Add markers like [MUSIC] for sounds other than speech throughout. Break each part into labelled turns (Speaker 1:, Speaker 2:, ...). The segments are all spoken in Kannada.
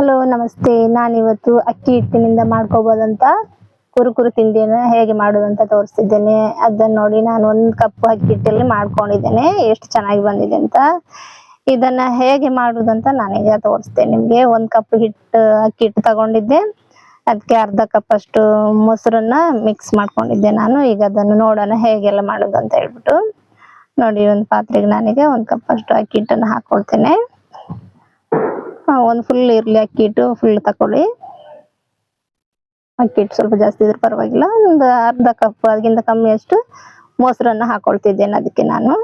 Speaker 1: ಹಲೋ ನಮಸ್ತೆ. ನಾನಿವತ್ತು ಅಕ್ಕಿ ಹಿಟ್ಟಿನಿಂದ ಮಾಡ್ಕೋಬೋದಂತ ಕುರುಕುರು ತಿಂಡಿಯನ್ನು ಹೇಗೆ ಮಾಡೋದಂತ ತೋರಿಸ್ತಿದ್ದೇನೆ. ಅದನ್ನ ನೋಡಿ ನಾನು ಒಂದು ಕಪ್ ಅಕ್ಕಿ ಹಿಟ್ಟಲ್ಲಿ ಮಾಡ್ಕೊಂಡಿದ್ದೇನೆ. ಎಷ್ಟು ಚೆನ್ನಾಗಿ ಬಂದಿದೆ ಅಂತ. ಇದನ್ನ ಹೇಗೆ ಮಾಡೋದಂತ ನಾನೀಗ ತೋರಿಸ್ತೇನೆ ನಿಮಗೆ ಒಂದು ಕಪ್ ಹಿಟ್ಟು ಅಕ್ಕಿ ಹಿಟ್ಟು ತಗೊಂಡಿದ್ದೆ. ಅದಕ್ಕೆ ಅರ್ಧ ಕಪ್ ಅಷ್ಟು ಮೊಸರನ್ನ ಮಿಕ್ಸ್ ಮಾಡ್ಕೊಂಡಿದ್ದೆ ನಾನು. ಈಗ ಅದನ್ನು ನೋಡೋಣ ಹೇಗೆಲ್ಲ ಮಾಡೋದು ಹೇಳ್ಬಿಟ್ಟು. ನೋಡಿ ಒಂದು ಪಾತ್ರೆಗೆ ನನಗೆ ಒಂದು ಕಪ್ ಅಷ್ಟು ಅಕ್ಕಿ ಹಿಟ್ಟನ್ನು ಹಾಕೊಳ್ತೇನೆ. ಆ, ಒಂದು ಫುಲ್ ಇರಲಿ ಅಕ್ಕಿ ಹಿಟ್ಟು ಫುಲ್ ತಕೊಳ್ಳಿ ಅಕ್ಕಿ ಹಿಟ್ಟು ಸ್ವಲ್ಪ ಜಾಸ್ತಿ ಇದ್ರೆ ಪರವಾಗಿಲ್ಲ. ಒಂದು ಅರ್ಧ ಕಪ್ ಅದಕ್ಕಿಂತ ಕಮ್ಮಿ ಅಷ್ಟು ಮೊಸರನ್ನ ಹಾಕೊಳ್ತಿದ್ದೇನೆ ಅದಕ್ಕೆ ನಾನು.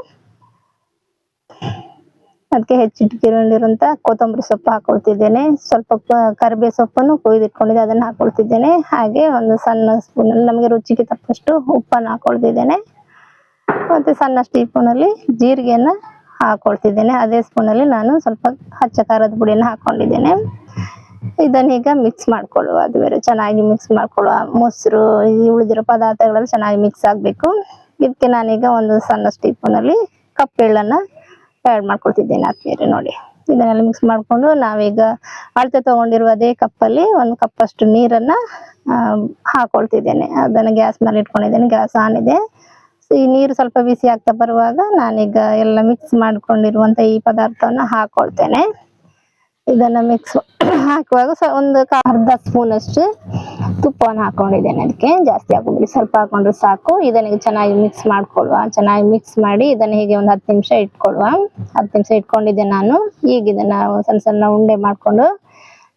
Speaker 1: ಅದಕ್ಕೆ ಹೆಚ್ಚಿಟ್ಕೊಂಡಿರುವಂತ ಕೊತ್ತಂಬರಿ ಸೊಪ್ಪು ಹಾಕೊಳ್ತಿದ್ದೇನೆ. ಸ್ವಲ್ಪ ಕರಿಬೇ ಕರಿಬೇವು ಸೊಪ್ಪನ್ನು ಕೊಯ್ದಿಟ್ಕೊಂಡಿದ್ದೆ ಅದನ್ನ ಹಾಕೊಳ್ತಿದ್ದೇನೆ. ಹಾಗೆ ಒಂದು ಸಣ್ಣ ಸ್ಪೂನ್ ಅಲ್ಲಿ ನಮಗೆ ರುಚಿಗೆ ತಕ್ಕಷ್ಟು ಉಪ್ಪನ್ನು ಹಾಕೊಳ್ತಿದ್ದೇನೆ. ಮತ್ತೆ ಸಣ್ಣ ಸ್ಟೀಪೂನಲ್ಲಿ ಜೀರಿಗೆಯನ್ನ ಹಾಕೊಳ್ತಿದ್ದೇನೆ. ಅದೇ ಸ್ಪೂನ್ ಅಲ್ಲಿ ನಾನು ಸ್ವಲ್ಪ ಹಚ್ಚ ಖಾರದ ಪುಡಿಯನ್ನು ಹಾಕೊಂಡಿದ್ದೇನೆ. ಇದನ್ನೀಗ ಮಿಕ್ಸ್ ಮಾಡ್ಕೊಳ್ಳುವ. ಅದು ಬೇರೆ ಚೆನ್ನಾಗಿ ಮಿಕ್ಸ್ ಮಾಡ್ಕೊಳ್ಳುವ. ಮೊಸರು, ಈ ಉಳಿದಿರೋ ಪದಾರ್ಥಗಳೆಲ್ಲ ಚೆನ್ನಾಗಿ ಮಿಕ್ಸ್ ಆಗಬೇಕು. ಇದಕ್ಕೆ ನಾನೀಗ ಒಂದು ಸಣ್ಣ ಸ್ಪೂನ್ ಅಲ್ಲಿ ಕಪ್ ಎಳ್ಳನ್ನು ಆ್ಯಡ್ ಮಾಡ್ಕೊಳ್ತಿದ್ದೇನೆ ಆದ್ಮೇಲೆ ನೋಡಿ. ಇದನ್ನೆಲ್ಲ ಮಿಕ್ಸ್ ಮಾಡಿಕೊಂಡು ನಾವೀಗ ಅಳತೆ ತೊಗೊಂಡಿರುವ ಅದೇ ಕಪ್ಪಲ್ಲಿ ಒಂದು ಕಪ್ಪಷ್ಟು ನೀರನ್ನು ಹಾಕೊಳ್ತಿದ್ದೇನೆ. ಅದನ್ನ ಗ್ಯಾಸ್ ಮೇಲೆ ಇಟ್ಕೊಂಡಿದ್ದೇನೆ. ಗ್ಯಾಸ್ ಆನ್ ಇದೆ. ಈ ನೀರು ಸ್ವಲ್ಪ ಬಿಸಿ ಆಗ್ತಾ ಬರುವಾಗ ನಾನೀಗ ಎಲ್ಲ ಮಿಕ್ಸ್ ಮಾಡ್ಕೊಂಡಿರುವಂತ ಈ ಪದಾರ್ಥವನ್ನು ಹಾಕೊಳ್ತೇನೆ. ಇದನ್ನ ಮಿಕ್ಸ್ ಹಾಕುವಾಗ ಒಂದು ಅರ್ಧ ಸ್ಪೂನ್ ಅಷ್ಟು ತುಪ್ಪವನ್ನು ಹಾಕೊಂಡಿದ್ದೇನೆ ಅದಕ್ಕೆ ಜಾಸ್ತಿ ಹಾಕೋಬಿಡಿ ಸ್ವಲ್ಪ ಹಾಕೊಂಡ್ರೆ ಸಾಕು. ಇದನ್ನ ಚೆನ್ನಾಗಿ ಮಿಕ್ಸ್ ಮಾಡ್ಕೊಳ್ವಾ ಚೆನ್ನಾಗಿ ಮಿಕ್ಸ್ ಮಾಡಿ ಇದನ್ನ ಹೀಗೆ ಒಂದು ಹತ್ತು ನಿಮಿಷ ಇಟ್ಕೊಳ್ಳುವ. ಹತ್ತು ನಿಮಿಷ ಇಟ್ಕೊಂಡಿದ್ದೆ ನಾನು. ಈಗ ಇದನ್ನ ಸಣ್ಣ ಸಣ್ಣ ಉಂಡೆ ಮಾಡ್ಕೊಂಡು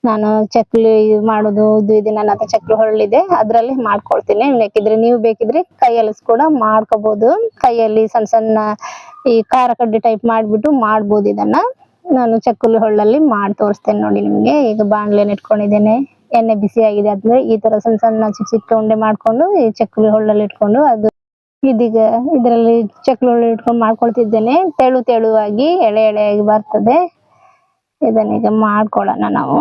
Speaker 1: ನಾನು ಚಕ್ಲಿ ಮಾಡೋದು, ಇದು, ಇದೆ ನನ್ನ ಹತ್ರ ಚಕ್ಲಿ ಹೊಳ್ಳಿದೆ ಅದರಲ್ಲಿ ಮಾಡ್ಕೊಳ್ತೀನಿ. ಬೇಕಿದ್ರೆ ನೀವು ಬೇಕಿದ್ರೆ ಕೈಯಲ್ಲಿ ಕೂಡ ಮಾಡ್ಕೋಬಹುದು ಕೈಯಲ್ಲಿ ಸಣ್ಣ ಸಣ್ಣ ಈ ಖಾರ ಕಡ್ಡಿ ಟೈಪ್ ಮಾಡ್ಬಿಟ್ಟು ಮಾಡ್ಬೋದು ಇದನ್ನ. ನಾನು ಚಕ್ಕುಲಿ ಹೊಳ್ಳಲ್ಲಿ ಮಾಡಿ ತೋರಿಸ್ತೇನೆ ನೋಡಿ ನಿಮ್ಗೆ. ಈಗ ಬಾಣ್ಲೆನ ಇಟ್ಕೊಂಡಿದ್ದೇನೆ. ಎಣ್ಣೆ ಬಿಸಿ ಆಗಿದೆ ಆದ್ಮೇಲೆ ಈ ತರ ಸಣ್ಣ ಸಣ್ಣ ಚಿಕ್ಕ ಚಿಕ್ಕ ಉಂಡೆ ಮಾಡ್ಕೊಂಡು ಈ ಚಕ್ಕುಲಿ ಹೊಳ್ಳಲ್ಲಿ ಇಟ್ಕೊಂಡು ಅದು ಇದೀಗ ಇದರಲ್ಲಿ ಚಕ್ಕುಲಿ ಹೊಳ್ಳಿ ಇಟ್ಕೊಂಡು ಮಾಡ್ಕೊಳ್ತಿದ್ದೇನೆ. ತೆಳು ತೆಳುವಾಗಿ ಎಳೆ ಎಳೆಯಾಗಿ ಬರ್ತದೆ. ಇದನ್ನೀಗ ಮಾಡ್ಕೊಳ್ಳೋಣ ನಾವು.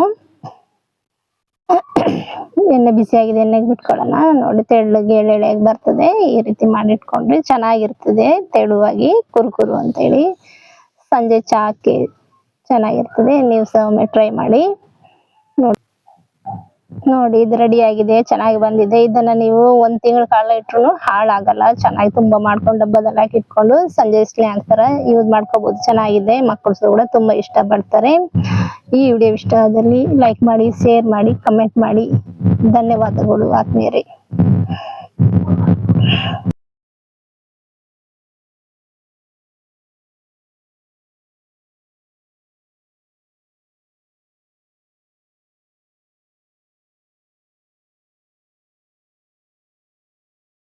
Speaker 1: [COUGHS] ಎಣ್ಣೆ ಬಿಸಿಯಾಗಿದೆ ಎಣ್ಣೆಗೆ ಬಿಟ್ಕೊಳ್ಳೋಣ. ನೋಡಿ, ತೆಳ್ಳಗೆ ಎಳೆ ಎಳೆಯಾಗಿ ಬರ್ತದೆ. ಈ ರೀತಿ ಮಾಡಿಟ್ಕೊಂಡ್ರೆ ಚೆನ್ನಾಗಿರ್ತದೆ, ತೆಳುವಾಗಿ, ಕುರುಕುರು ಅಂತೇಳಿ. ಸಂಜೆ ಚಾಕ್ಕೆ ಚೆನ್ನಾಗಿರ್ತದೆ, ನೀವು ಸಹ ಒಮ್ಮೆ ಟ್ರೈ ಮಾಡಿ. ನೋಡಿ ನೋಡಿ, ಇದು ರೆಡಿ ಆಗಿದೆ ಚೆನ್ನಾಗಿ ಬಂದಿದೆ. ಇದನ್ನ ನೀವು ಒಂದ್ ತಿಂಗಳ ಕಾಲ ಇಟ್ರು ಹಾಳಾಗಲ್ಲ. ಚೆನ್ನಾಗಿ ತುಂಬಾ ಮಾಡ್ಕೊಂಡು ಡಬ್ಬದಲ್ಲಿ ಹಾಕಿ ಇಟ್ಕೊಂಡು ಸಂಜೆ ಇಸ್ಲಿ ತರ ಯೂಸ್ ಮಾಡ್ಕೋಬಹುದು ಚೆನ್ನಾಗಿದೆ ಮಕ್ಕಳು ಕೂಡ ತುಂಬಾ ಇಷ್ಟ ಪಡ್ತಾರೆ. ಈ ವಿಡಿಯೋ ಇಷ್ಟ ಆದಲ್ಲಿ ಲೈಕ್ ಮಾಡಿ ಶೇರ್ ಮಾಡಿ ಕಮೆಂಟ್ ಮಾಡಿ. ಧನ್ಯವಾದಗಳು ಆತ್ಮೀಯರೇ.